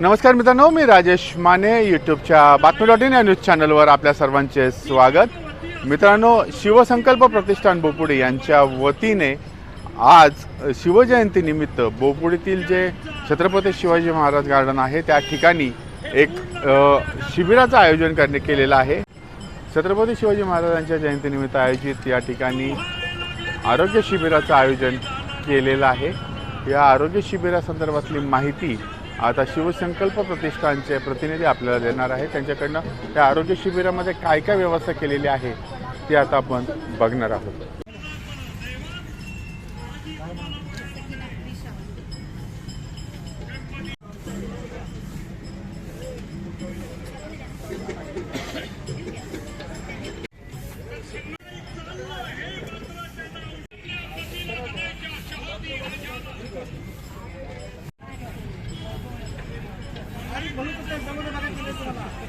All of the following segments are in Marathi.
नमस्कार मित्रांनो मी राजेश माने यूट्यूबच्या बातमी डॉट इन या न्यूज चॅनलवर आपल्या सर्वांचे स्वागत. मित्रांनो शिवसंकल्प प्रतिष्ठान बोपुडे यांच्या वतीने आज शिवजयंतीनिमित्त बोपुडीतील जे छत्रपती शिवाजी महाराज गार्डन आहे त्या ठिकाणी एक शिबिराचं आयोजन करणे केलेलं आहे. छत्रपती शिवाजी महाराजांच्या जयंतीनिमित्त आयोजित या ठिकाणी आरोग्य शिबिराचं आयोजन केलेलं आहे. या आरोग्य शिबिरासंदर्भातली माहिती आता शिवसंकल्प प्रतिष्ठानचे प्रतिनिधी आपल्याला देणार आहे त्यांच्याकडनं त्या आरोग्य शिबिरामध्ये काय काय व्यवस्था केलेली आहे ती आता आपण बघणार आहोत. Kami percaya, kamu.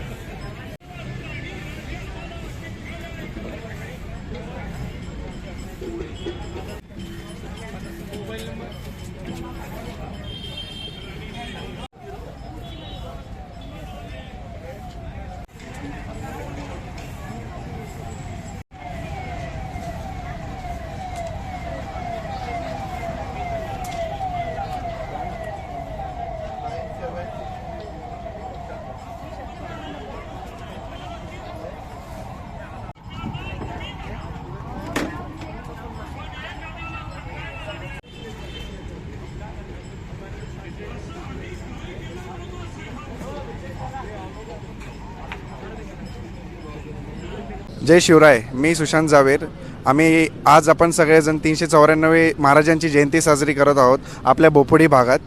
जय शिवराय मी सुशांत जावेर आम्ही आज आपण सगळेजण तीनशे चौऱ्याण्णवे महाराजांची जयंती साजरी करत आहोत आपल्या बोपुडी भागात.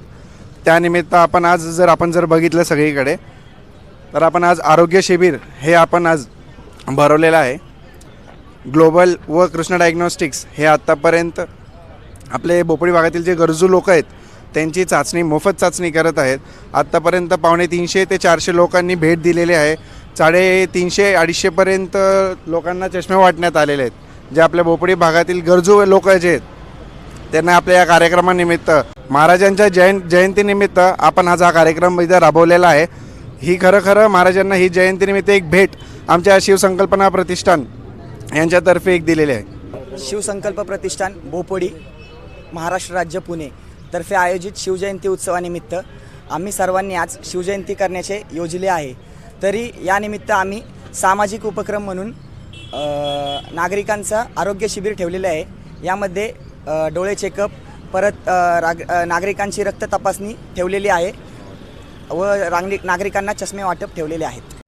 त्यानिमित्त आपण आज जर आपण जर बघितलं सगळीकडे तर आपण आज आरोग्य शिबिर हे आपण आज भरवलेलं आहे. ग्लोबल व कृष्ण डायग्नॉस्टिक्स हे आत्तापर्यंत आपले बोपडी भागातील जे गरजू लोक आहेत त्यांची चाचणी मोफत चाचणी करत आहेत. आत्तापर्यंत पावणे तीनशे ते चारशे लोकांनी भेट दिलेली आहे. साडेतीनशे अडीचशेपर्यंत लोकांना चष्मे वाटण्यात आलेले आहेत. जे आपल्या भोपडी भागातील गरजू लोक जे आहेत त्यांना आपल्या या कार्यक्रमानिमित्त महाराजांच्या जयं जयंतीनिमित्त आपण आज हा कार्यक्रम इथं राबवलेला आहे. ही खरं खरं महाराजांना ही जयंतीनिमित्त एक भेट आमच्या शिवसंकल्पना प्रतिष्ठान यांच्यातर्फे एक दिलेली आहे. शिवसंकल्प प्रतिष्ठान भोपडी महाराष्ट्र राज्य पुणे तर्फे आयोजित शिवजयंती उत्सवानिमित्त आम्ही सर्वांनी आज शिवजयंती करण्याचे योजले आहे. तरी यानिमित्त आम्ही सामाजिक उपक्रम म्हणून नागरिकांचं आरोग्य शिबिर ठेवलेलं आहे. यामध्ये डोळे चेकअप परत राग नागरिकांची रक्त तपासणी ठेवलेली आहे व रांग नागरिकांना चष्मे वाटप ठेवलेले आहेत.